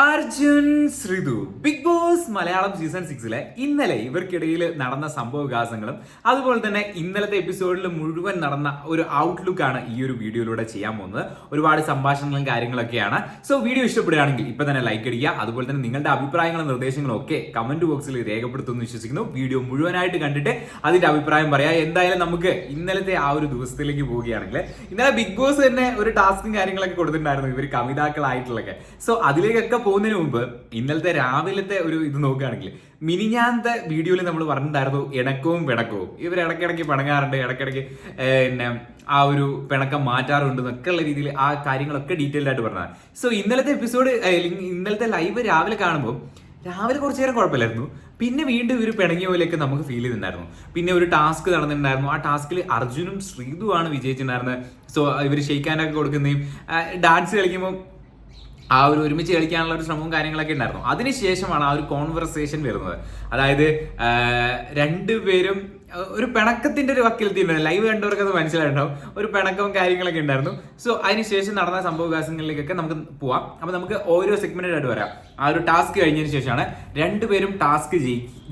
Arjun Sreethu Bigg Boss Malayalam season സിക്സിലെ ഇന്നലെ ഇവർക്കിടയിൽ നടന്ന സംഭവവികാസങ്ങളും അതുപോലെ തന്നെ ഇന്നലത്തെ എപ്പിസോഡിൽ മുഴുവൻ നടന്ന ഒരു ഔട്ട്ലുക്കാണ് ഈ ഒരു വീഡിയോയിലൂടെ ചെയ്യാൻ പോകുന്നത്. ഒരുപാട് സംഭാഷണങ്ങളും കാര്യങ്ങളൊക്കെയാണ്. സോ വീഡിയോ ഇഷ്ടപ്പെടുകയാണെങ്കിൽ ഇപ്പൊ തന്നെ ലൈക്ക് അടിക്കുക. അതുപോലെ തന്നെ നിങ്ങളുടെ അഭിപ്രായങ്ങളും നിർദ്ദേശങ്ങളും ഒക്കെ കമന്റ് ബോക്സിൽ രേഖപ്പെടുത്തുമെന്ന് വിശ്വസിക്കുന്നു. വീഡിയോ മുഴുവനായിട്ട് കണ്ടിട്ട് അതിന്റെ അഭിപ്രായം പറയാം. എന്തായാലും നമുക്ക് ഇന്നലത്തെ ആ ഒരു ദിവസത്തിലേക്ക് പോവുകയാണെങ്കിൽ ഇന്നലെ ബിഗ് ബോസ് തന്നെ ഒരു ടാസ്കും കാര്യങ്ങളൊക്കെ കൊടുത്തിട്ടുണ്ടായിരുന്നു ഇവർ കവിതാക്കളായിട്ടുള്ളൊക്കെ. സോ അതിലേക്കൊക്കെ പോകുന്നതിന് മുമ്പ് ഇന്നലത്തെ രാവിലത്തെ ഒരു ഇത് നോക്കുകയാണെങ്കിൽ മിനിഞ്ഞാന്ത വീഡിയോയിൽ നമ്മൾ പറഞ്ഞിട്ടുണ്ടായിരുന്നു ഇണക്കവും പിണക്കവും. ഇവർ ഇടയ്ക്കിടയ്ക്ക് പിണങ്ങാറുണ്ട് ഇടയ്ക്കിടയ്ക്ക് പിന്നെ ആ ഒരു പിണക്കം മാറ്റാറുണ്ട് എന്നൊക്കെ ഉള്ള രീതിയിൽ ആ കാര്യങ്ങളൊക്കെ ഡീറ്റെയിൽഡ് ആയിട്ട് പറഞ്ഞതാണ്. സോ ഇന്നലത്തെ എപ്പിസോഡ് ഇന്നലത്തെ ലൈവ് രാവിലെ കാണുമ്പോൾ രാവിലെ കുറച്ച് നേരം കുഴപ്പമില്ലായിരുന്നു. പിന്നെ വീണ്ടും ഇവർ പിണങ്ങിയ പോലെയൊക്കെ നമുക്ക് ഫീൽ ചെയ്തിട്ടുണ്ടായിരുന്നു. പിന്നെ ഒരു ടാസ്ക് നടന്നിട്ടുണ്ടായിരുന്നു. ആ ടാസ്കിൽ അർജുനും ശ്രീതുവാണ് വിജയിച്ചിട്ടുണ്ടായിരുന്നത്. സോ ഇവർ ഷെയ്ക്കാനൊക്കെ കൊടുക്കുന്നതും ഡാൻസ് കളിക്കുമ്പോൾ ആ ഒരു ഒരുമിച്ച് കളിക്കാനുള്ള ഒരു ശ്രമവും കാര്യങ്ങളൊക്കെ ഉണ്ടായിരുന്നു. അതിനുശേഷമാണ് ആ ഒരു കോൺവെർസേഷൻ വരുന്നത്. അതായത് രണ്ടുപേരും ഒരു പിണക്കത്തിന്റെ ഒരു വക്കിലെത്തിയിട്ടുണ്ടായിരുന്നു ലൈവ് കണ്ടവർക്ക് അത് മനസ്സിലായിട്ടുണ്ടാവും. ഒരു പിണക്കവും കാര്യങ്ങളൊക്കെ ഉണ്ടായിരുന്നു. സോ അതിനുശേഷം നടന്ന സംഭവവികാസങ്ങളിലേക്കൊക്കെ നമുക്ക് പോവാം. അപ്പൊ നമുക്ക് ഓരോ സെഗ്മെന്റ് ആയിട്ട് വരാം. ആ ഒരു ടാസ്ക് കഴിഞ്ഞതിന് ശേഷമാണ് രണ്ടുപേരും ടാസ്ക്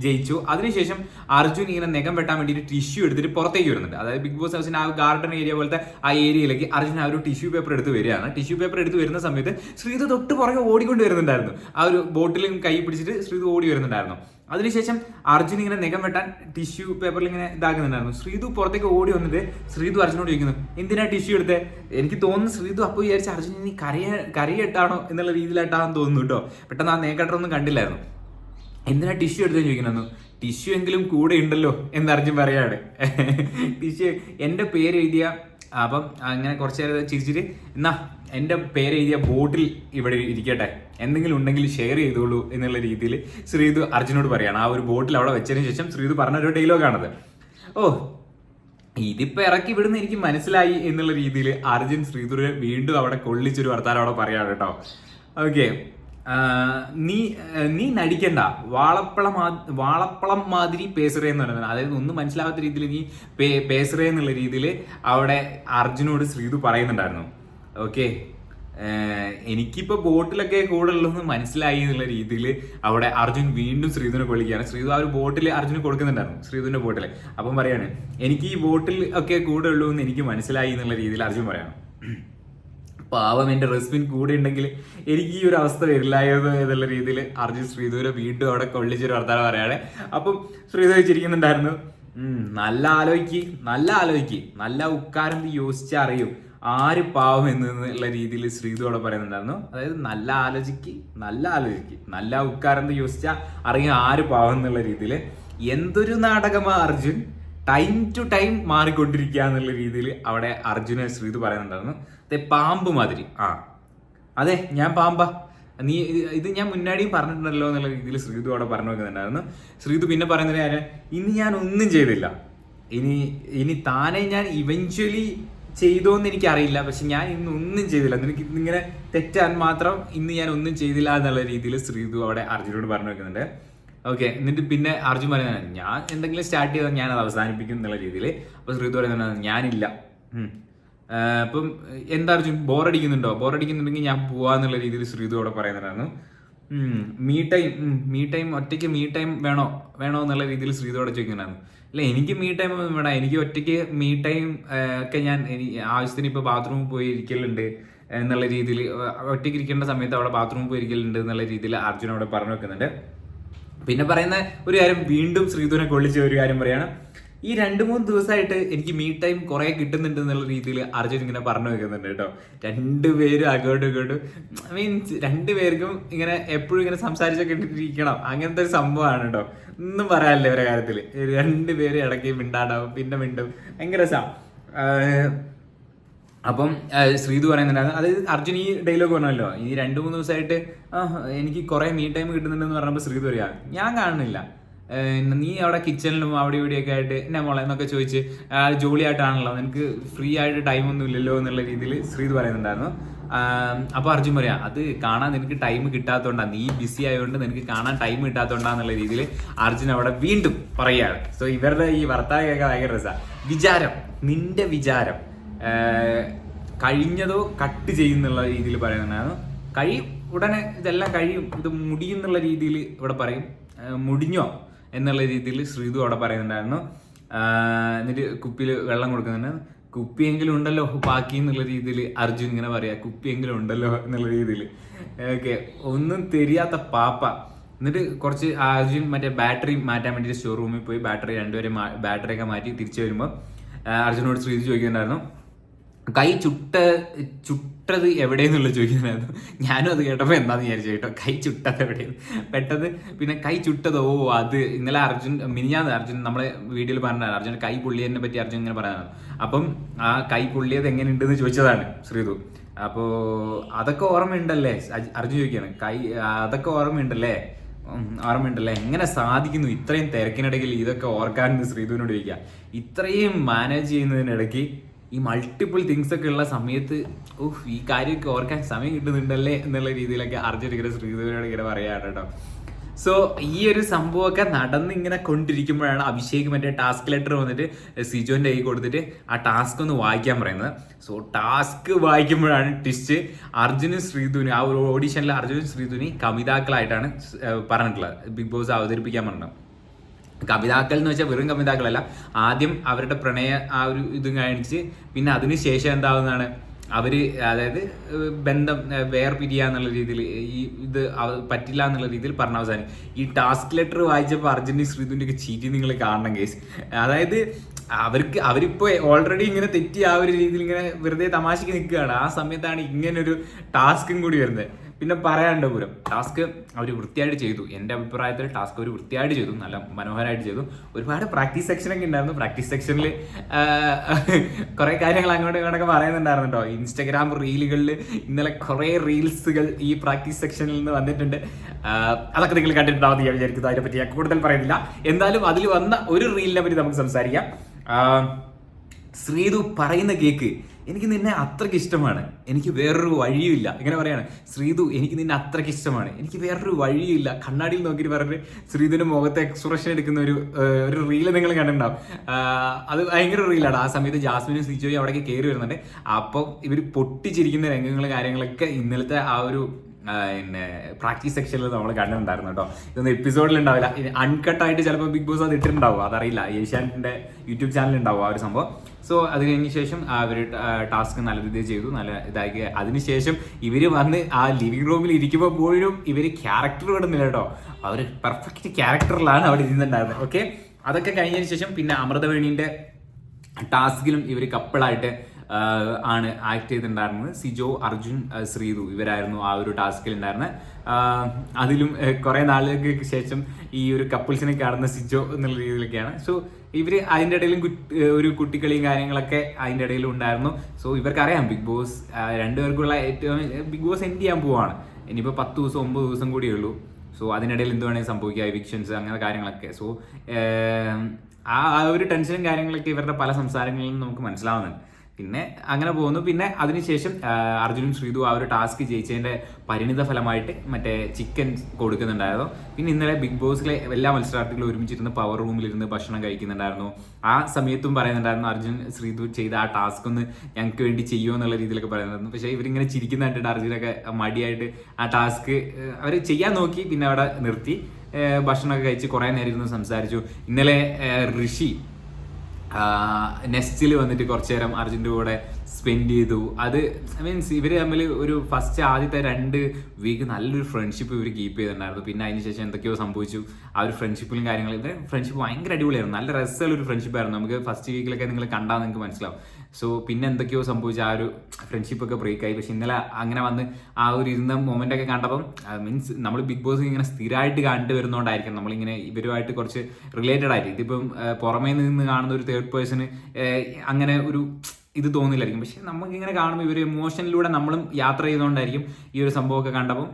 ജയിച്ചു. അതിനുശേഷം അർജുൻ ഇങ്ങനെ നെഗം വെട്ടാൻ വേണ്ടിയിട്ട് ടിഷ്യൂ എടുത്തിട്ട് പുറത്തേക്ക് വരുന്നുണ്ട്. അതായത് ബിഗ് ബോസ് ഹൗസിന്റെ ആ ഗാർഡൻ ഏരിയ പോലത്തെ ആ ഏരിയയിലേക്ക് അർജുൻ ആ ഒരു ടിഷ്യൂ പേപ്പർ എടുത്ത് വരികയാണ്. ടിഷ്യൂ പേപ്പർ എടുത്ത് വരുന്ന സമയത്ത് ശ്രീത് തൊട്ട് പുറകെ ഓടിക്കൊണ്ട് വരുന്നുണ്ടായിരുന്നു. ആ ഒരു ബോട്ടിലും കൈ പിടിച്ചിട്ട് ശ്രീത് ഓടി വരുന്നുണ്ടായിരുന്നു. അതിനുശേഷം അർജുൻ ഇങ്ങനെ നിഖം വെട്ടാൻ ടിഷ്യൂ പേപ്പറിൽ ഇങ്ങനെ ഇതാക്കുന്നുണ്ടായിരുന്നു. ശ്രീതു പുറത്തേക്ക് ഓടി വന്നിട്ട് ശ്രീതു അർജുനോട് ചോദിക്കുന്നു എന്തിനാ ടിഷ്യൂ എടുത്തേ? എനിക്ക് തോന്നുന്നു ശ്രീതു അപ്പോൾ വിചാരിച്ച അർജുൻ ഇനി കരയ കരയിട്ടാണോ എന്നുള്ള രീതിയിലായിട്ടാണെന്ന് തോന്നുന്നു കേട്ടോ പെട്ടെന്ന് ആ നേക്കട്ടറൊന്നും കണ്ടില്ലായിരുന്നു. എന്തിനാ ടിഷ്യൂ എടുത്തെന്ന് ചോദിക്കുന്നു ടിഷ്യൂ എങ്കിലും കൂടെ ഉണ്ടല്ലോ എന്ന് അർജുൻ പറയാണ്. ടിഷ്യൂ എന്റെ പേര് എഴുതിയ അപ്പം അങ്ങനെ കുറച്ച് നേരം ചിരിച്ചിട്ട് എന്നാ എന്റെ പേര് എഴുതിയ ബോട്ടിൽ ഇവിടെ ഇരിക്കട്ടെ. എന്തെങ്കിലും ഉണ്ടെങ്കിൽ ഷെയർ ചെയ്തോളൂ എന്നുള്ള രീതിയിൽ ശ്രീതു അർജുനോട് പറയാണ്. ആ ഒരു ബോട്ടിൽ അവിടെ വെച്ചതിന് ശേഷം ശ്രീതു പറഞ്ഞൊരു ഡയലോഗാണത് ഓ ഇതിപ്പോ ഇറക്കി വിടുന്ന എനിക്ക് മനസ്സിലായി എന്നുള്ള രീതിയിൽ അർജുൻ ശ്രീതുരെ വീണ്ടും അവിടെ കൊള്ളിച്ചൊരു വർത്താനം അവിടെ പറയാണ് കേട്ടോ. ഓക്കെ നീ നീ നടിക്കണ്ട. വാളപ്പളം വാളപ്പളം മാതിരി പേസറേ എന്ന് പറയുന്നത് അതായത് ഒന്നും മനസ്സിലാവാത്ത രീതിയിൽ നീ പേസറേ എന്നുള്ള രീതിയിൽ അവിടെ അർജുനോട് ശ്രീതു പറയുന്നുണ്ടായിരുന്നു. ഓക്കെ. എനിക്കിപ്പോൾ ബോട്ടിലൊക്കെ കൂടെ ഉള്ളതെന്ന് മനസ്സിലായി എന്നുള്ള രീതിയിൽ അവിടെ അർജുൻ വീണ്ടും ശ്രീധുനെ കൊള്ളിക്കുകയാണ്. ശ്രീധു ആ ഒരു ബോട്ടിൽ അർജുന് കൊടുക്കുന്നുണ്ടായിരുന്നു. ശ്രീധുവിന്റെ ബോട്ടിൽ അപ്പം പറയാണ് എനിക്ക് ഈ ബോട്ടിൽ ഒക്കെ കൂടെ ഉള്ളൂ എന്ന് എനിക്ക് മനസ്സിലായി എന്നുള്ള രീതിയിൽ അർജുൻ പറയണം. പാവം എന്റെ റെസ്മിൻ കൂടെ ഉണ്ടെങ്കിൽ എനിക്ക് ഈ ഒരു അവസ്ഥ വരില്ലായിരുന്നു എന്നുള്ള രീതിയിൽ അർജുൻ ശ്രീധുവിനെ വീണ്ടും അവിടെ കൊള്ളിച്ചൊരു വർത്താനം പറയാണ് അപ്പം ശ്രീധു ചിരിക്കുന്നുണ്ടായിരുന്നു ഉം, നല്ല ആലോചിക്ക് നല്ല ആലോചിക്ക് നല്ല ഉക്കാരം യോജിച്ച് അറിയും. ആര് പാവം എന്നുള്ള രീതിയിൽ ശ്രീധു അവിടെ പറയുന്നുണ്ടായിരുന്നു. അതായത് നല്ല ആലോചിക്ക് നല്ല ആലോചിക്ക് നല്ല ഉക്കാരം യോജിച്ച അറിയും ആര് പാവം എന്നുള്ള രീതിയിൽ എന്തൊരു നാടകമാ അർജുൻ. ടൈം ടു ടൈം മാറിക്കൊണ്ടിരിക്കുക എന്നുള്ള രീതിയിൽ അവിടെ അർജുന ശ്രീതു പറയുന്നുണ്ടായിരുന്നു. പാമ്പ് മാതിരി. ആ. അതെ ഞാൻ പാമ്പാ. നീ ഇത് ഞാൻ മുന്നാടിയും പറഞ്ഞിട്ടുണ്ടല്ലോ എന്നുള്ള രീതിയിൽ ശ്രീതു അവിടെ പറഞ്ഞു വെക്കുന്നുണ്ടായിരുന്നു ശ്രീതു പിന്നെ പറയുന്നത് ഞാൻ ഇനി ഞാൻ ഒന്നും ചെയ്തില്ല. ഇനി ഇനി താനെ ഞാൻ ഇവഞ്ച്വലി ചെയ്തോ എന്ന് എനിക്കറിയില്ല. പക്ഷെ ഞാൻ ഇന്ന് ഒന്നും ചെയ്തില്ല. നിനക്ക് ഇങ്ങനെ തെറ്റാൻ മാത്രം ഇന്ന് ഞാൻ ഒന്നും ചെയ്തില്ല എന്നുള്ള രീതിയിൽ ശ്രീതു അവിടെ അർജുനോട് പറഞ്ഞു വെക്കുന്നുണ്ട് ഓക്കെ എന്നിട്ട് പിന്നെ അർജുൻ പറയുന്നത് ഞാൻ എന്തെങ്കിലും സ്റ്റാർട്ട് ചെയ്താൽ ഞാൻ അത് അവസാനിപ്പിക്കും എന്നുള്ള രീതിയിൽ. അപ്പോൾ ശ്രീതു പറയുന്നത് ഞാനില്ല അപ്പം എന്താ അർജുൻ ബോറടിക്കുന്നുണ്ടോ? ബോറടിക്കുന്നുണ്ടെങ്കിൽ ഞാൻ പോവാന്നുള്ള രീതിയിൽ ശ്രീതു അവിടെ പറയുന്നുണ്ടായിരുന്നു മീ ടൈം മീ ടൈം ഒറ്റയ്ക്ക് മീ ടൈം വേണോ? വേണോ എന്നുള്ള രീതിയിൽ ശ്രീതു അവിടെ ചോദിക്കുന്നുണ്ടായിരുന്നു. അല്ല എനിക്ക് മീ ടൈം ഒന്നും വേണം എനിക്ക് ഒറ്റയ്ക്ക് മീ ടൈം ഒക്കെ ഞാൻ ആവശ്യത്തിന് ഇപ്പോൾ ബാത്റൂമിൽ പോയി ഇരിക്കലുണ്ട് എന്നുള്ള രീതിയിൽ ഒറ്റയ്ക്ക് ഇരിക്കേണ്ട സമയത്ത് അവിടെ ബാത്റൂമിൽ പോയി ഇരിക്കലുണ്ട് എന്നുള്ള രീതിയിൽ അർജുൻ അവിടെ പറഞ്ഞു വെക്കുന്നുണ്ട്. പിന്നെ പറയുന്ന ഒരു കാര്യം വീണ്ടും ശ്രീധുവിനെ കൊള്ളിച്ച ഒരു കാര്യം പറയാണ്. ഈ രണ്ട് മൂന്ന് ദിവസമായിട്ട് എനിക്ക് മീ ടൈം കുറെ കിട്ടുന്നുണ്ട് എന്നുള്ള രീതിയിൽ അർജുൻ ഇങ്ങനെ പറഞ്ഞു വെക്കുന്നുണ്ട് കേട്ടോ. രണ്ടുപേരും അങ്ങോട്ടും ഇങ്ങോട്ടും മീൻസ് രണ്ടുപേർക്കും ഇങ്ങനെ എപ്പോഴും ഇങ്ങനെ സംസാരിച്ചൊക്കെ ഇട്ടിരിക്കണം അങ്ങനത്തെ ഒരു സംഭവമാണ് കേട്ടോ. ഒന്നും പറയാനില്ല ഇവരെ കാര്യത്തിൽ. രണ്ടുപേരും ഇടയ്ക്ക് മിണ്ടാടാവും പിന്നെ മിണ്ടും. ഭയങ്കര രസമാണ് അപ്പം ശ്രീതു പറയുന്നുണ്ടായിരുന്നു. അതായത് അർജുൻ ഈ ഡയലോഗ് പറഞ്ഞല്ലോ. ഈ രണ്ട് മൂന്ന് ദിവസമായിട്ട് എനിക്ക് കുറെ മീ ടൈം കിട്ടുന്നുണ്ടെന്ന് പറഞ്ഞപ്പോൾ ശ്രീതു പറയാ ഞാൻ കാണുന്നില്ല. നീ അവിടെ കിച്ചണിലും അവിടെ ഇവിടെയൊക്കെ ആയിട്ട് എന്നെ മോളെ എന്നൊക്കെ ചോദിച്ച് ജോളിയായിട്ടാണല്ലോ നിനക്ക് ഫ്രീ ആയിട്ട് ടൈം ഒന്നും ഇല്ലല്ലോ എന്നുള്ള രീതിയിൽ ശ്രീത് പറയുന്നുണ്ടായിരുന്നു. അപ്പോൾ അർജുൻ പറയാ അത് കാണാൻ നിനക്ക് ടൈം കിട്ടാത്തതുകൊണ്ടാണ് നീ ബിസി ആയതുകൊണ്ട് നിനക്ക് കാണാൻ ടൈം കിട്ടാത്തതുകൊണ്ടാന്നുള്ള രീതിയിൽ അർജുൻ അവിടെ വീണ്ടും പറയുകയാണ്. സോ ഇവരുടെ ഈ വർത്താവ് കേൾക്കാൻ ഭയങ്കര രസമാണ് വിചാരം നിന്റെ വിചാരം കഴിഞ്ഞതോ കട്ട് ചെയ്യുന്നുള്ള രീതിയിൽ പറയുന്നുണ്ടായിരുന്നു. കഴിയും ഉടനെ ഇതെല്ലാം കഴിയും ഇത് മുടിയെന്നുള്ള രീതിയിൽ ഇവിടെ പറയും. മുടിഞ്ഞോ? എന്നുള്ള രീതിയിൽ ശ്രീതു അവിടെ പറയുന്നുണ്ടായിരുന്നു. എന്നിട്ട് കുപ്പിയിൽ വെള്ളം കൊടുക്കുന്നുണ്ട്. കുപ്പിയെങ്കിലും ഉണ്ടല്ലോ ബാക്കി എന്നുള്ള രീതിയിൽ അർജുൻ ഇങ്ങനെ പറയാ കുപ്പിയെങ്കിലും ഉണ്ടല്ലോ എന്നുള്ള രീതിയിൽ. ഓക്കെ ഒന്നും തെരിയാത്ത പാപ്പ. എന്നിട്ട് കുറച്ച് അർജുൻ മറ്റേ ബാറ്ററി മാറ്റാൻ വേണ്ടിയിട്ട് ഷോറൂമിൽ റൂമിൽ പോയി ബാറ്ററി രണ്ടുപേരെ ബാറ്ററി ഒക്കെ മാറ്റി തിരിച്ചു വരുമ്പോൾ അർജുനോട് ശ്രീതി ചോദിക്കുന്നുണ്ടായിരുന്നു. കൈ ചുട്ട ചുട്ടത് എവിടെയെന്നുള്ള ചോദിക്കുന്നതായിരുന്നു ഞാനും അത് കേട്ടപ്പോൾ എന്താന്ന് വിചാരിച്ചു കേട്ടോ? കൈ ചുട്ടത് എവിടെയെന്ന്. പെട്ടത് പിന്നെ കൈ ചുട്ടത് ഓ അത് ഇന്നലെ അർജുൻ മിനിഞ്ഞാന്ന് അർജുൻ നമ്മളെ വീഡിയോയിൽ പറഞ്ഞതാണ് അർജുൻ കൈ പുള്ളിയതിനെ പറ്റി അർജുൻ ഇങ്ങനെ പറയാനാണ് അപ്പം ആ കൈ പുള്ളിയത് എങ്ങനെയുണ്ടെന്ന് ചോദിച്ചതാണ് ശ്രീതു. അപ്പോൾ അതൊക്കെ ഓർമ്മയുണ്ടല്ലേ? അർജുൻ ചോദിക്കുകയാണ്. കൈ അതൊക്കെ ഓർമ്മയുണ്ടല്ലേ? ഓർമ്മയുണ്ടല്ലേ? എങ്ങനെ സാധിക്കുന്നു? ഇത്രയും തിരക്കിനിടയിൽ ഇതൊക്കെ ഓർക്കാൻ ശ്രീധുവിനോട് ചോദിക്കുക. ഇത്രയും മാനേജ് ചെയ്യുന്നതിനിടയ്ക്ക് ഈ മൾട്ടിപ്പിൾ തിങ്സ് ഒക്കെ ഉള്ള സമയത്ത് ഓഹ് ഈ കാര്യമൊക്കെ ഓർക്കാൻ സമയം കിട്ടുന്നുണ്ടല്ലേ എന്നുള്ള രീതിയിലൊക്കെ അർജുൻ ഇങ്ങനെ ശ്രീധുവിനോട് ഇങ്ങനെ പറയാണ് കേട്ടോ. സോ ഈ ഒരു സംഭവമൊക്കെ നടന്ന് ഇങ്ങനെ കൊണ്ടിരിക്കുമ്പോഴാണ് അഭിഷേക് മറ്റേ ടാസ്ക് ലെറ്റർ വന്നിട്ട് സിജോന്റെ കൈ കൊടുത്തിട്ട് ആ ടാസ്ക് ഒന്ന് വായിക്കാൻ പറയുന്നത്. സോ ടാസ്ക് വായിക്കുമ്പോഴാണ് ട്വിസ്റ്റ് അർജുനും ശ്രീധുനും ആ ഒരു ഓഡീഷനിൽ അർജുനും ശ്രീധുനി കവിതാക്കളായിട്ടാണ് പറഞ്ഞിട്ടുള്ളത്. ബിഗ് ബോസ് അവതരിപ്പിക്കാൻ പറഞ്ഞത്. കവിതാക്കൾ എന്ന് വെച്ചാൽ വെറും കവിതാക്കളല്ല ആദ്യം അവരുടെ പ്രണയ ആ ഒരു ഇത് കാണിച്ച് പിന്നെ അതിന് ശേഷം എന്താവുന്നതാണ്? അവർ അതായത് ബന്ധം ഏഹ് വേർപിരിയ എന്നുള്ള രീതിയിൽ ഈ ഇത് പറ്റില്ല എന്നുള്ള രീതിയിൽ പറഞ്ഞ അവസാനം ഈ ടാസ്ക് ലെറ്റർ വായിച്ചപ്പോൾ അർജന്റീൻ ശ്രീതുവിന്റെ ഒക്കെ ചീറ്റി നിങ്ങൾ കാണണം കേസ് അതായത് അവർക്ക് അവരിപ്പോൾ ഓൾറെഡി ഇങ്ങനെ തെറ്റി ആ ഒരു രീതിയിൽ ഇങ്ങനെ വെറുതെ തമാശക്ക് നിൽക്കുകയാണ്. ആ സമയത്താണ് ഇങ്ങനൊരു ടാസ്കും കൂടി വരുന്നത്. പിന്നെ പറയാനുണ്ട് പൂരം. ടാസ്ക് അവർ വൃത്തിയായിട്ട് ചെയ്തു. എന്റെ അഭിപ്രായത്തിൽ ടാസ്ക് അവർ വൃത്തിയായിട്ട് ചെയ്തു. നല്ല മനോഹരമായിട്ട് ചെയ്തു. ഒരുപാട് പ്രാക്ടീസ് സെക്ഷനൊക്കെ ഉണ്ടായിരുന്നു. പ്രാക്ടീസ് സെക്ഷനിൽ കുറേ കാര്യങ്ങൾ അങ്ങോട്ടും ഇങ്ങോട്ടൊക്കെ പറയുന്നുണ്ടായിരുന്നു കേട്ടോ ഇൻസ്റ്റഗ്രാം റീലുകളിൽ ഇന്നലെ കുറേ റീൽസുകൾ ഈ പ്രാക്ടീസ് സെക്ഷനിൽ നിന്ന് വന്നിട്ടുണ്ട്. അതൊക്കെ നിങ്ങൾ കണ്ടിട്ടുണ്ടാവും ഞാൻ വിചാരിക്കുന്നു. അതിനെപ്പറ്റി ഞാൻ കൂടുതൽ പറയുന്നില്ല. എന്തായാലും അതിൽ വന്ന ഒരു റീലിനെ പറ്റി നമുക്ക് സംസാരിക്കാം. ശ്രീതു പറയുന്ന കേക്ക് എനിക്ക് നിന്നെ അത്രയ്ക്ക് ഇഷ്ടമാണ്. എനിക്ക് വേറൊരു വഴിയുമില്ല. ഇങ്ങനെ പറയാണ്. ശ്രീതു എനിക്ക് നിന്നെ അത്രയ്ക്ക് ഇഷ്ടമാണ്. എനിക്ക് വേറൊരു വഴിയുമില്ല. കണ്ണാടിയിൽ നോക്കിയിട്ട് പറഞ്ഞിട്ട് ശ്രീതുവിന്റെ മുഖത്തെ എക്സ്പ്രഷൻ എടുക്കുന്ന ഒരു ഒരു റീൽ നിങ്ങൾ കണ്ടിട്ടുണ്ടാവും. അത് ഭയങ്കര റീലാണ് ആ സമയത്ത് ജാസ്മിനും സിജോയും അവിടേക്ക് കയറി വരുന്നുണ്ട്. അപ്പം ഇവർ പൊട്ടിച്ചിരിക്കുന്ന രംഗങ്ങൾ കാര്യങ്ങളൊക്കെ ഇന്നലത്തെ ആ ഒരു പിന്നെ പ്രാക്ടീസ് സെക്ഷനിൽ നമ്മൾ കണ്ടിട്ടുണ്ടായിരുന്നു കേട്ടോ. ഇതൊന്നും എപ്പിസോഡിൽ ഉണ്ടാവില്ല. അൺകട്ടായിട്ട് ചിലപ്പോൾ ബിഗ് ബോസ് അത് ഇട്ടിട്ടുണ്ടാവും. അതറിയില്ല. ഏഷ്യാനെറ്റിന്റെ യൂട്യൂബ് ചാനലിൽ ഉണ്ടാവും ആ ഒരു സംഭവം. സോ അത് കഴിഞ്ഞ ശേഷം അവർ ടാസ്ക് നല്ല രീതിയിൽ ചെയ്തു. നല്ല ഇതാക്കി. അതിനുശേഷം ഇവർ വന്ന് ആ ലിവിംഗ് റൂമിൽ ഇരിക്കുമ്പോൾ പോലും ഇവർ ക്യാരക്ടർ വിടുന്നില്ല കേട്ടോ. അവർ പെർഫെക്റ്റ് ക്യാരക്ടറിലാണ് അവിടെ ഇരുന്നുണ്ടായിരുന്നത് ഓക്കെ അതൊക്കെ കഴിഞ്ഞതിന് ശേഷം പിന്നെ അമൃതവേണീന്റെ ടാസ്കിലും ഇവർ കപ്പിളായിട്ട് ആണ് ആക്ട് ചെയ്തിട്ടുണ്ടായിരുന്നത്. സിജോ അർജുൻ ശ്രീതു ഇവരായിരുന്നു ആ ഒരു ടാസ്കിൽ ഉണ്ടായിരുന്നത് അതിലും കുറേ നാളുകൾക്ക് ശേഷം ഈ ഒരു കപ്പിൾസിനെ കാണുന്ന സിജോ എന്നുള്ള രീതിയിലൊക്കെയാണ്. സോ ഇവർ അതിന്റെ ഇടയിലും ഒരു കുട്ടിക്കളിയും കാര്യങ്ങളൊക്കെ അതിന്റെ ഇടയിലും ഉണ്ടായിരുന്നു. സോ ഇവർക്കറിയാം ബിഗ് ബോസ് രണ്ടുപേർക്കുള്ള ഏറ്റവും ബിഗ് ബോസ് എൻഡ് ചെയ്യാൻ പോവാണ്. ഇനിയിപ്പോൾ പത്ത് ദിവസം ഒമ്പത് ദിവസം കൂടിയേ ഉള്ളൂ. സോ അതിനിടയിൽ എന്ത് വേണമെങ്കിൽ സംഭവിക്കുക എവിക്ഷൻസ് അങ്ങനെ കാര്യങ്ങളൊക്കെ. സോ ആ ഒരു ടെൻഷനും കാര്യങ്ങളൊക്കെ ഇവരുടെ പല സംസാരങ്ങളിൽ നിന്ന് നമുക്ക് മനസ്സിലാവുന്നുണ്ട്. പിന്നെ അങ്ങനെ പോകുന്നു. പിന്നെ അതിനുശേഷം അർജുനും ശ്രീതു ആ ഒരു ടാസ്ക് ജയിച്ചതിന്റെ പരിണിത ഫലമായിട്ട് മറ്റേ ചിക്കൻ കൊടുക്കുന്നുണ്ടായിരുന്നു. പിന്നെ ഇന്നലെ ബിഗ് ബോസിലെ എല്ലാ മത്സരാർത്ഥികളും ഒരുമിച്ചിരുന്ന് പവർ റൂമിലിരുന്ന് ഭക്ഷണം കഴിക്കുന്നുണ്ടായിരുന്നു. ആ സമയത്തും പറയുന്നുണ്ടായിരുന്നു അർജുൻ ശ്രീതു ചെയ്ത ആ ടാസ്ക് ഒന്ന് ഞങ്ങൾക്ക് വേണ്ടി ചെയ്യുമോ എന്നുള്ള രീതിയിലൊക്കെ പറയുന്നുണ്ടായിരുന്നു. പക്ഷേ ഇവരിങ്ങനെ ചിരിക്കുന്ന കണ്ടിട്ട് അർജുനൊക്കെ മടിയായിട്ട് ആ ടാസ്ക് അവർ ചെയ്യാൻ നോക്കി പിന്നെ അവിടെ നിർത്തി. ഭക്ഷണമൊക്കെ കഴിച്ച് കുറേ നേരം ഇരുന്ന് സംസാരിച്ചു. ഇന്നലെ ഋഷി നെസ്റ്റിൽ വന്നിട്ട് കുറച്ചു നേരം അർജുന്റെ കൂടെ സ്പെൻഡ് ചെയ്തു. അത് മീൻസ് ഇവർ തമ്മിൽ ഒരു ഫസ്റ്റ് ആദ്യത്തെ രണ്ട് വീക്ക് നല്ലൊരു ഫ്രണ്ട്ഷിപ്പ് ഇവർ കീപ്പ് ചെയ്തിട്ടുണ്ടായിരുന്നു. പിന്നെ അതിന് ശേഷം എന്തൊക്കെയോ സംഭവിച്ചു. ആ ഒരു ഫ്രണ്ട്ഷിപ്പിലും കാര്യങ്ങളും ഫ്രണ്ട്ഷിപ്പ് ഭയങ്കര അടിപൊളിയായിരുന്നു. നല്ല രസമുള്ള ഒരു ഫ്രണ്ട്ഷിപ്പായിരുന്നു നമുക്ക് ഫസ്റ്റ് വീക്കിലൊക്കെ നിങ്ങൾ കണ്ടാൽ നിങ്ങൾക്ക് മനസ്സിലാവും. സോ പിന്നെ എന്തൊക്കെയോ സംഭവിച്ചു ആ ഒരു ഫ്രണ്ട്ഷിപ്പ് ഒക്കെ ബ്രേക്ക് ആയി. പക്ഷെ ഇന്നലെ അങ്ങനെ വന്ന് ആ ഒരു ഇരുന്ന മൊമെന്റ് ഒക്കെ കണ്ടപ്പം മീൻസ് നമ്മൾ ബിഗ് ബോസ് ഇങ്ങനെ സ്ഥിരമായിട്ട് കണ്ടു വരുന്നതുകൊണ്ടായിരിക്കും നമ്മളിങ്ങനെ ഇവരുമായിട്ട് കുറച്ച് റിലേറ്റഡ് ആയിട്ട്. ഇതിപ്പം പുറമേ നിന്ന് കാണുന്ന ഒരു തേർഡ് പേഴ്സണ് അങ്ങനെ ഒരു ഇത് തോന്നില്ലായിരിക്കും. പക്ഷെ നമുക്ക് ഇങ്ങനെ കാണുമ്പോൾ ഇവർ ഇമോഷനിലൂടെ നമ്മളും യാത്ര ചെയ്തുകൊണ്ടായിരിക്കും ഈ ഒരു സംഭവമൊക്കെ കണ്ടപ്പോൾ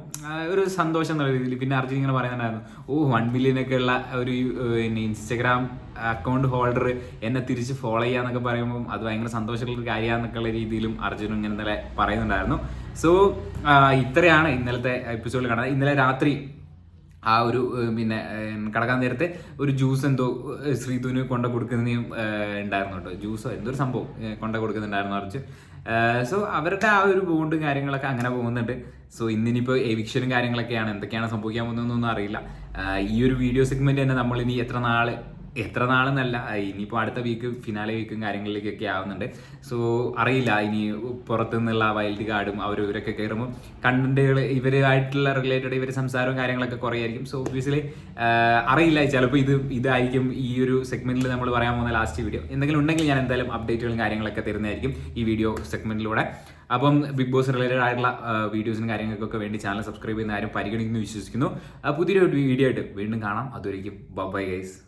ഒരു സന്തോഷം എന്നുള്ള രീതിയിൽ പിന്നെ അർജുൻ ഇങ്ങനെ പറയുന്നുണ്ടായിരുന്നു. ഓ വൺ മില്യൺ ഒക്കെ ഉള്ള ഒരു പിന്നെ ഇൻസ്റ്റഗ്രാം അക്കൗണ്ട് ഹോൾഡർ എന്നെ തിരിച്ച് ഫോളോ ചെയ്യാന്നൊക്കെ പറയുമ്പോൾ അത് ഭയങ്കര സന്തോഷമുള്ള ഒരു കാര്യമാണെന്നൊക്കെയുള്ള രീതിയിലും അർജുൻ ഇങ്ങനെ പറയുന്നുണ്ടായിരുന്നു. സോ ഇത്രയാണ് ഇന്നലത്തെ എപ്പിസോഡിൽ കാണുന്നത് ഇന്നലെ രാത്രി ആ ഒരു പിന്നെ കടക്കാൻ നേരത്തെ ഒരു ജ്യൂസ് എന്തോ ശ്രീധുവിന് കൊണ്ട കൊടുക്കുന്നതും ഉണ്ടായിരുന്നു കേട്ടോ. ജ്യൂസോ എന്തോ ഒരു സംഭവം കൊണ്ട കൊടുക്കുന്നുണ്ടായിരുന്നു അർജുൻ സോ അവരുടെ ആ ഒരു ബോണ്ടും കാര്യങ്ങളൊക്കെ അങ്ങനെ പോകുന്നുണ്ട്. സോ ഇന്നിനിപ്പോൾ എവിക്ഷനും കാര്യങ്ങളൊക്കെയാണ്. എന്തൊക്കെയാണ് സംഭവിക്കാൻ പോകുന്നതെന്നൊന്നും അറിയില്ല. ഈ ഒരു വീഡിയോ സെഗ്മെന്റ് തന്നെ നമ്മളിനി എത്ര നാൾ എത്ര നാളെന്നല്ല ഇനിയിപ്പോൾ അടുത്ത വീക്ക് ഫിനാലെ വീക്കും കാര്യങ്ങളിലേക്കൊക്കെ ആവുന്നുണ്ട്. സോ അറിയില്ല ഇനി പുറത്തു നിന്നുള്ള വൈൽഡ് കാർഡും അവർ ഇവരൊക്കെ കയറുമ്പോൾ കണ്ടന്റുകൾ ഇവരുമായിട്ടുള്ള റിലേറ്റഡ് ഇവർ സംസാരവും കാര്യങ്ങളൊക്കെ കുറയായിരിക്കും. സോ ഒബ്വിയസ്ലി അറിയില്ല ചിലപ്പോൾ ഇത് ഇതായിരിക്കും ഈ ഒരു സെഗ്മെന്റിൽ നമ്മൾ പറയാൻ പോകുന്ന ലാസ്റ്റ് വീഡിയോ എന്തെങ്കിലും ഉണ്ടെങ്കിൽ ഞാൻ എന്തായാലും അപ്ഡേറ്റുകളും കാര്യങ്ങളൊക്കെ തരുന്നതായിരിക്കും ഈ വീഡിയോ സെഗ്മെന്റിലൂടെ അപ്പം ബിഗ് ബോസ് റിലേറ്റഡ് ആയിട്ടുള്ള വീഡിയോസിനും കാര്യങ്ങൾക്കൊക്കെ വേണ്ടി ചാനൽ സബ്സ്ക്രൈബ് ചെയ്യുന്ന ആരും പരിഗണിക്കുന്നു വിശ്വസിക്കുന്നു. പുതിയൊരു വീഡിയോ ആയിട്ട് വീണ്ടും കാണാം. അതൊരിക്കും ബൈ ഗൈസ്